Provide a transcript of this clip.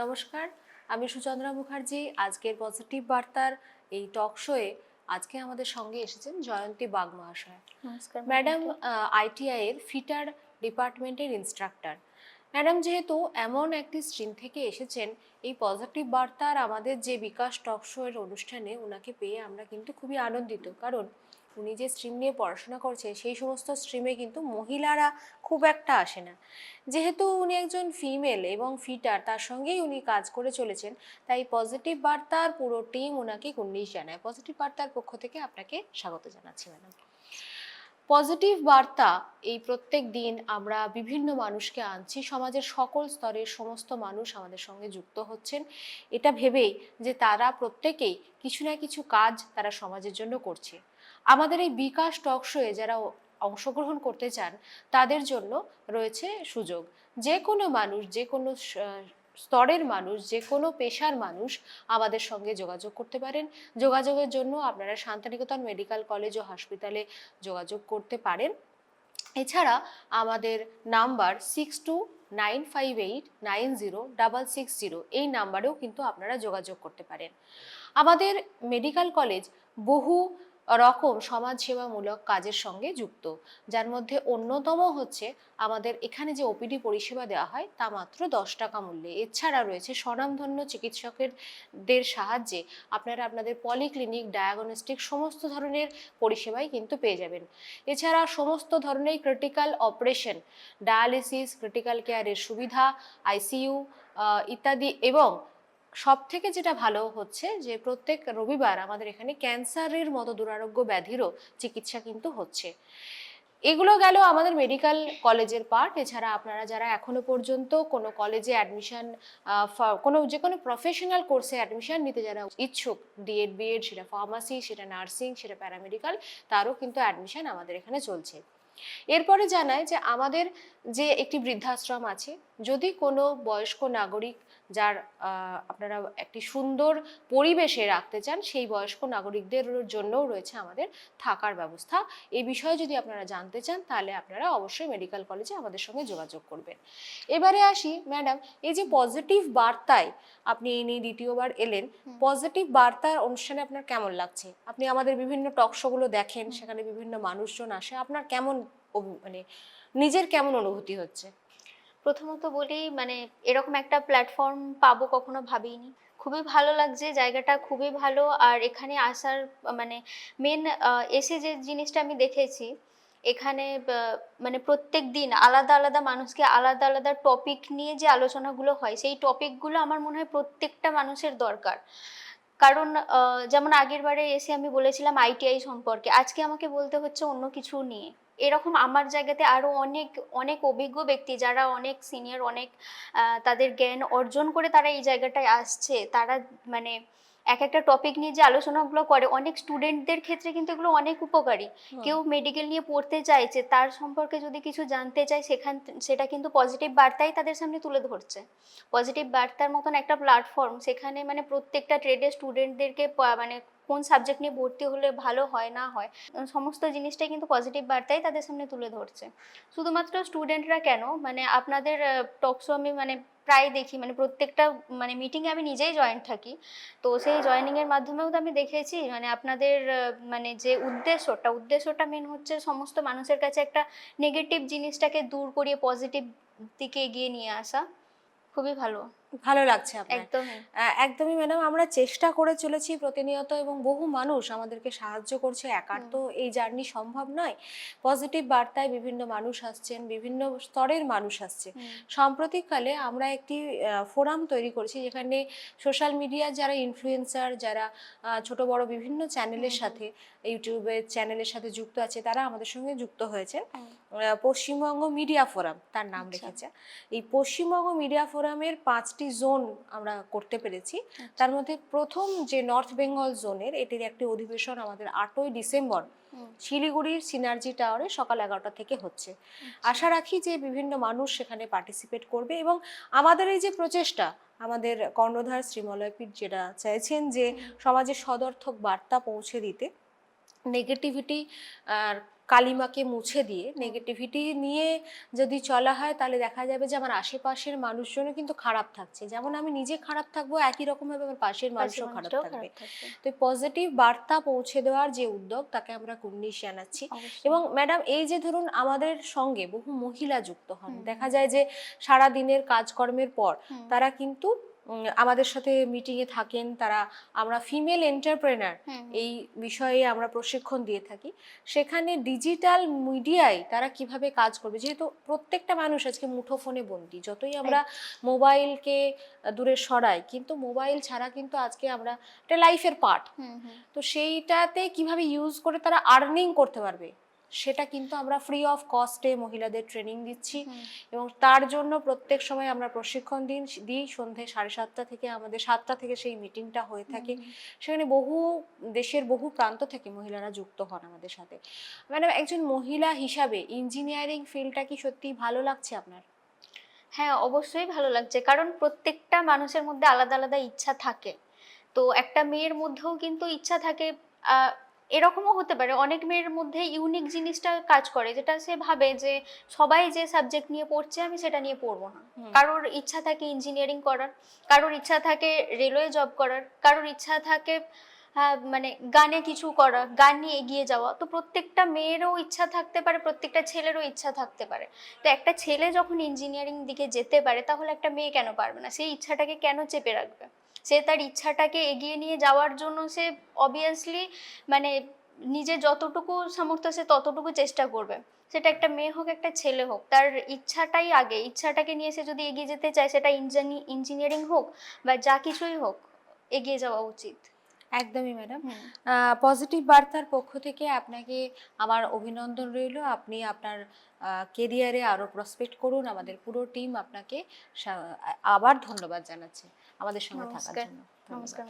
নমস্কার আমি সুচন্দ্রা মুখার্জি আজকের পজিটিভ বার্তার এই টক শোয়ে আজকে আমাদের সঙ্গে এসেছেন জয়ন্তী বাগ মহাশয়। ম্যাডাম। আইটিআই এর ফিটার ডিপার্টমেন্টের ইনস্ট্রাক্টর ম্যাডাম যেহেতু এমন একটি স্ট্রিম থেকে এসেছেন এই পজিটিভ বার্তার আমাদের যে বিকাশ টক শো এর অনুষ্ঠানে ওনাকে পেয়ে আমরা কিন্তু খুবই আনন্দিত। কারণ উনি যে স্ট্রিম নিয়ে পড়াশোনা করছে সেই সমস্ত স্ট্রিমে কিন্তু মহিলারা খুব একটা আসে না। যেহেতু উনি একজন ফিমেল এবং ফিটার তার সঙ্গেই উনি কাজ করে চলেছেন, তাই পজিটিভ বার্তার পুরো টিম ওনাকে কুন্ডিশ জানায়। পজিটিভ বার্তার পক্ষ থেকে আপনাকে স্বাগত জানাচ্ছি ম্যাডাম পজিটিভ বার্তা এই প্রত্যেক দিন আমরা বিভিন্ন মানুষকে আনছি। সমাজের সকল স্তরের সমস্ত মানুষ আমাদের সঙ্গে যুক্ত হচ্ছেন। এটা ভেবেই যে তারা প্রত্যেকেই কিছু না কিছু কাজ তারা সমাজের জন্য করছে। আমাদের এই বিকাশ টক শোয়ে যারা অংশগ্রহণ করতে চান, তাদের জন্য রয়েছে সুযোগ। যে কোনো মানুষ, যে কোনো স্তরের মানুষ, যে কোনো পেশার মানুষ আমাদের সঙ্গে যোগাযোগ করতে পারেন। যোগাযোগের জন্য আপনারা শান্তিনিকেতন মেডিকেল কলেজ ও হসপিটালে যোগাযোগ করতে পারেন। এছাড়া আমাদের number six two nine five eight nine zero double six zero এই নাম্বারেও কিন্তু আপনারা যোগাযোগ করতে পারেন। আমাদের মেডিকেল কলেজ বহু রকম সমাজসেবামূলক কাজের সঙ্গে যুক্ত, যার মধ্যে অন্যতম হচ্ছে আমাদের এখানে যে ওপিডি পরিষেবা দেওয়া হয় তা মাত্র দশ টাকা মূল্যে। এছাড়া রয়েছে স্বনামধন্য চিকিৎসকেরদের সাহায্যে আপনারা আপনাদের পলিক্লিনিক ডায়াগনস্টিক সমস্ত ধরনের পরিষেবাই কিন্তু পেয়ে যাবেন। এছাড়া সমস্ত ধরনের ক্রিটিক্যাল অপারেশন ডায়ালিসিস ক্রিটিক্যাল কেয়ারের সুবিধা আইসিইউ ইত্যাদি এবং সব থেকে যেটা ভালো হচ্ছে যে প্রত্যেক রবিবার আমাদের এখানে ক্যান্সারের মতো দুরারোগ্য ব্যাধিরও চিকিৎসা কিন্তু হচ্ছে। এগুলো গেল আমাদের মেডিকেল কলেজের পার্ট এছাড়া আপনারা যারা এখনও পর্যন্ত কোনো কলেজে অ্যাডমিশন কোনো যে কোনো প্রফেশনাল কোর্সে অ্যাডমিশন নিতে যারা ইচ্ছুক ডিএড বিএড সেটা ফার্মাসি সেটা নার্সিং সেটা প্যারামেডিক্যাল তারও কিন্তু অ্যাডমিশন আমাদের এখানে চলছে। এরপরে জানায় যে আমাদের যে একটি বৃদ্ধাশ্রম আছে যদি কোনো বয়স্ক নাগরিক যার আপনারা একটি সুন্দর পরিবেশে রাখতে চান সেই বয়স্ক নাগরিকদের জন্যও রয়েছে আমাদের থাকার ব্যবস্থা। এই বিষয়ে যদি আপনারা জানতে চান তাহলে আপনারা অবশ্যই মেডিকেল কলেজে আমাদের সঙ্গে যোগাযোগ করবেন। এবারে আসি ম্যাডাম এই যে পজিটিভ বার্তায় আপনি এই নিয়ে দ্বিতীয়বার এলেন পজিটিভ বার্তার অনুষ্ঠানে আপনার কেমন লাগছে? আপনি আমাদের বিভিন্ন টক শোগুলো দেখেন সেখানে বিভিন্ন মানুষজন আসে আপনার কেমন মানে নিজের কেমন অনুভূতি হচ্ছে? প্রথমত বলি মানে এরকম একটা প্ল্যাটফর্ম পাবো কখনো ভাবিনি। খুবই ভালো লাগছে, জায়গাটা খুবই ভালো। আর এখানে আসার মানে মেন এসে যে জিনিসটা আমি দেখেছি, এখানে মানে প্রত্যেক দিন আলাদা আলাদা মানুষকে আলাদা আলাদা টপিক নিয়ে যে আলোচনাগুলো হয়, সেই টপিকগুলো আমার মনে হয় প্রত্যেকটা মানুষের দরকার। কারণ যেমন আগের বারে এসে আমি বলেছিলাম আইটিআই সম্পর্কে, আজকে আমাকে বলতে হচ্ছে অন্য কিছু নিয়ে। এরকম আমার জায়গাতে আরও অনেক অনেক অভিজ্ঞ ব্যক্তি যারা অনেক সিনিয়র অনেক তাদের জ্ঞান অর্জন করে তারা এই জায়গাটায় আসছে, তারা মানে এক একটা টপিক নিয়ে যে আলোচনাগুলো করে অনেক স্টুডেন্টদের ক্ষেত্রে কিন্তু এগুলো অনেক উপকারী। কেউ মেডিকেল নিয়ে পড়তে চাইছে তার সম্পর্কে যদি কিছু জানতে চায় সেখান সেটা কিন্তু পজিটিভ বার্তাই তাদের সামনে তুলে ধরছে। পজিটিভ বার্তার মতন একটা প্ল্যাটফর্ম সেখানে মানে প্রত্যেকটা ট্রেডের স্টুডেন্টদেরকে মানে কোন সাবজেক্ট নিয়ে ভর্তি হলে ভালো হয়, না হয় সমস্ত জিনিসটাই কিন্তু পজিটিভ বার্তাই তাদের সামনে তুলে ধরছে। শুধুমাত্র স্টুডেন্টরা কেন? মানে আপনাদের টকশো আমি মানে প্রায় দেখি মানে প্রত্যেকটা মানে মিটিংয়ে আমি নিজেই জয়েন্ট থাকি। তো সেই জয়েনিংয়ের মাধ্যমেও তো আমি দেখেছি মানে আপনাদের মানে যে উদ্দেশ্যটা উদ্দেশ্যটা মেন হচ্ছে সমস্ত মানুষের কাছে একটা নেগেটিভ জিনিসটাকে দূর করিয়ে পজিটিভ দিকে এগিয়ে নিয়ে আসা। খুবই ভালো। ভালো লাগছে আপনার। একদমই। একদমই ম্যাডাম আমরা চেষ্টা করে চলেছি প্রতিনিয়ত এবং বহু মানুষ আমাদেরকে সাহায্য করছে একার তো এই জার্নি সম্ভব নয়। পজিটিভ বার্তায় বিভিন্ন মানুষ আসছেন বিভিন্ন স্তরের মানুষ আসছে। সাম্প্রতিককালে আমরা একটি ফোরাম তৈরি করেছি যেখানে সোশ্যাল মিডিয়ার যারা ইনফ্লুয়েন্সার যারা ছোট বড় বিভিন্ন চ্যানেলের। সাথে ইউটিউবের চ্যানেলের সাথে যুক্ত আছে তারা আমাদের সঙ্গে যুক্ত হয়েছে। পশ্চিমবঙ্গ মিডিয়া ফোরাম তার নাম আচ্ছা। রেখেছে। এই পশ্চিমবঙ্গ মিডিয়া ফোরামের পাঁচটি জোন আমরা করতে পেরেছি। আচ্ছা। তার মধ্যে প্রথম যে নর্থ বেঙ্গল জোনের এটির একটি অধিবেশন আমাদের আটই ডিসেম্বর শিলিগুড়ির সিনার্জি টাওয়ারে সকাল এগারোটা থেকে হচ্ছে। আশা রাখি যে বিভিন্ন মানুষ সেখানে পার্টিসিপেট করবে এবং আমাদের এই যে প্রচেষ্টা আমাদের কর্ণধার শ্রীমলয়পীঠ যেটা চাইছেন যে সমাজে সদর্থক বার্তা পৌঁছে দিতে নেগেটিভিটি আর কালিমাকে মুছে দিয়ে নেগেটিভিটি নিয়ে যদি চলা হয় তাহলে দেখা যাবে যে আমার আশেপাশের মানুষজনও কিন্তু খারাপ থাকছে। যেমন আমি নিজে খারাপ থাকব একই রকম ভাবে আমার পাশের মানুষও খারাপ থাকবে। তো পজিটিভ বার্তা পৌঁছে দেওয়ার যে উদ্যোগ তাকে আমরা কুর্নিশ জানাচ্ছি। এবং ম্যাডাম এই যে ধরুন আমাদের সঙ্গে বহু মহিলা যুক্ত হন। দেখা যায় যে সারা দিনের কাজকর্মের পর তারা কিন্তু আমাদের সাথে মিটিংয়ে থাকেন তারা আমরা ফিমেল এন্টারপ্রেনার এই বিষয়ে আমরা প্রশিক্ষণ দিয়ে থাকি। সেখানে ডিজিটাল মিডিয়ায় তারা কীভাবে কাজ করবে? যেহেতু প্রত্যেকটা মানুষ আজকে মুঠো ফোনে বন্দি যতই আমরা মোবাইলকে দূরে সরাই কিন্তু মোবাইল ছাড়া কিন্তু আজকে আমরা এটা লাইফের পার্ট। তো সেইটাতে কীভাবে ইউজ করে তারা আর্নিং করতে পারবে? সেটা কিন্তু আমরা ফ্রি অফ কস্টে মহিলাদের ট্রেনিং দিচ্ছি। এবং তার জন্য প্রত্যেক সময় আমরা প্রশিক্ষণ দিন দিই সন্ধে সাড়ে সাতটা থেকে আমাদের সাতটা থেকে সেই মিটিংটা হয়ে থাকে। সেখানে বহু দেশের বহু প্রান্ত থেকে মহিলারা যুক্ত হন আমাদের সাথে। ম্যাডাম একজন মহিলা হিসাবে ইঞ্জিনিয়ারিং ফিল্ডটা কি সত্যি ভালো লাগছে আপনার? হ্যাঁ অবশ্যই ভালো লাগছে। কারণ প্রত্যেকটা মানুষের মধ্যে আলাদা আলাদা ইচ্ছা থাকে। তো একটা মেয়ের মধ্যেও কিন্তু ইচ্ছা থাকে এরকমও হতে পারে। অনেক মেয়ের মধ্যে ইউনিক জিনিসটা কাজ করে যেটা সে ভাবে যে সবাই যে সাবজেক্ট নিয়ে পড়ছে আমি সেটা নিয়ে পড়ব না। কারোর ইচ্ছা থাকে ইঞ্জিনিয়ারিং করার কারোর ইচ্ছা থাকে রেলওয়ে জব করার কারোর ইচ্ছা থাকে মানে গানে কিছু করা গান নিয়ে এগিয়ে যাওয়া। তো প্রত্যেকটা মেয়েরও ইচ্ছা থাকতে পারে প্রত্যেকটা ছেলেরও ইচ্ছা থাকতে পারে। তো একটা ছেলে যখন ইঞ্জিনিয়ারিং দিকে যেতে পারে তাহলে একটা মেয়ে কেন পারবে না? সেই ইচ্ছাটাকে কেন চেপে রাখবে? সে তার ইচ্ছাটাকে এগিয়ে নিয়ে যাওয়ার জন্য সে অবভিয়াসলি মানে নিজে যতটুকু সামর্থ্য সে ততটুকু চেষ্টা করবে। সেটা একটা মেয়ে হোক একটা ছেলে হোক তার ইচ্ছাটাই আগে। ইচ্ছাটাকে নিয়ে সে যদি এগিয়ে যেতে চায় সেটা ইঞ্জিনিয়ারিং হোক বা যা কিছুই হোক এগিয়ে যাওয়া উচিত। একদমই ম্যাডাম পজিটিভ বার্তার পক্ষ থেকে আপনাকে আমার অভিনন্দন রইল। আপনি আপনার কেরিয়ারে আরও প্রসপেক্ট করুন। আমাদের পুরো টিম আপনাকে আবার ধন্যবাদ জানাচ্ছে। আমাদের সঙ্গে থাকার নমস্কার। জন্য ধন্যবাদ। নমস্কার